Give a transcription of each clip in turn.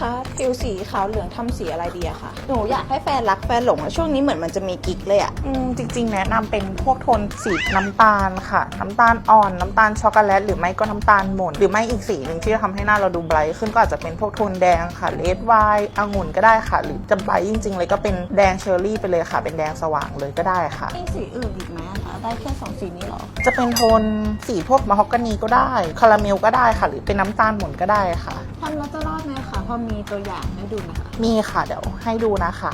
คะผิวสีขาวเหลืองทำสีอะไรดีอะคะหนูอยากให้แฟนรักแฟนหลงอะช่วงนี้เหมือนมันจะมีกิ๊กเลยอะอืมจริงๆ แนะนำเป็นพวกโทนสีน้ำตาลค่ะ น้ำตาลอ่อนน้ำตาลช็อกโกแลตหรือไม่ก็น้ำตาลหม่นหรือไม่อีกสีหนึ่งที่จะทำให้หน้าเราดูไบรท์ขึ้นก็อาจจะเป็นพวกโทนแดงค่ะเลดไวน์องุ่นก็ได้ค่ะ หรือจะไบรท์จริง ๆ เลยก็เป็นแดงเชอร์รี่ไปเลยค่ะ เป็นแดงสว่างเลยก็ได้ค่ะ มีสีอื่นอีกไหมอะคะได้แค่สองสีนี้เหรอ จะเป็นโทนสีพวกมะฮอกกานีก็ได้คาราเมลก็ได้ค่ะ หรือเป็นน้ำตาลหม่นก็ได้ค่ะ ทำแล้วจะรอดไหมคะพอมีตัวอย่างให้ดูไหมคะ มีค่ะเดี๋ยวให้ดูนะคะ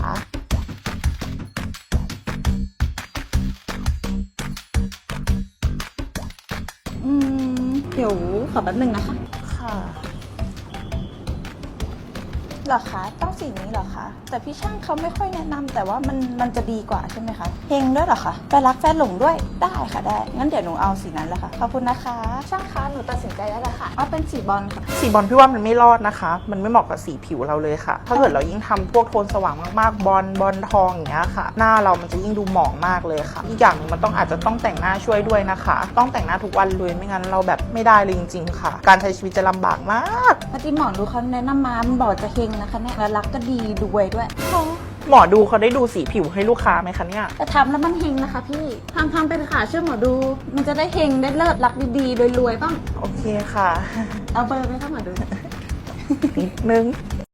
อืม เดี๋ยวขอแป๊บนึงนะคะ ค่ะเหรอคะต้องสีนี้เหรอคะแต่พี่ช่างเขาไม่ค่อยแนะนำแต่ว่ามันมันจะดีกว่าใช่ไหมคะเฮงด้วยเหรอคะแฟนรักแฟนหลงด้วยได้ค่ะได้ งั้นเดี๋ยวหนูเอาสีนั้นแหละค่ะขอบคุณนะคะ ช่างคะหนูตัดสินใจได้แล้วค่ะเอาเป็นสีบอลค่ะ สีบอลพี่ว่ามันไม่รอดนะคะ มันไม่เหมาะกับสีผิวเราเลยค่ะ ถ้าเกิดเรายิ่งทำพวกโทนสว่างมากๆ บอลบอลทองอย่างเงี้ยค่ะ หน้าเรามันจะยิ่งดูหมองมากเลยค่ะ อีกอย่างหนึ่งมันต้องอาจจะต้องแต่งหน้าช่วยด้วยนะคะ ต้องแต่งหน้าทุกวันเลยไม่งั้นเราแบบไม่ได้เลยจริง ๆ ค่ะ การใช้ชีวิตจะลำบากมาก พอดีหมอดูเขาแนะนำมามันบอกจะเฮงนะคะเนี่ยและรักก็ดีด้วยด้วยหมอดูเขาได้ดูสีผิวให้ลูกค้าไหมคะเนี่ย แต่ทำแล้วมันเฮงนะคะพี่ทำทำไปเลยค่ะเชื่อหมอดู มันจะได้เฮงได้เลิศรักดีๆรวยๆบ้างโอเคค่ะ เอาเบอร์ไหมคะหมอดู นิดนึง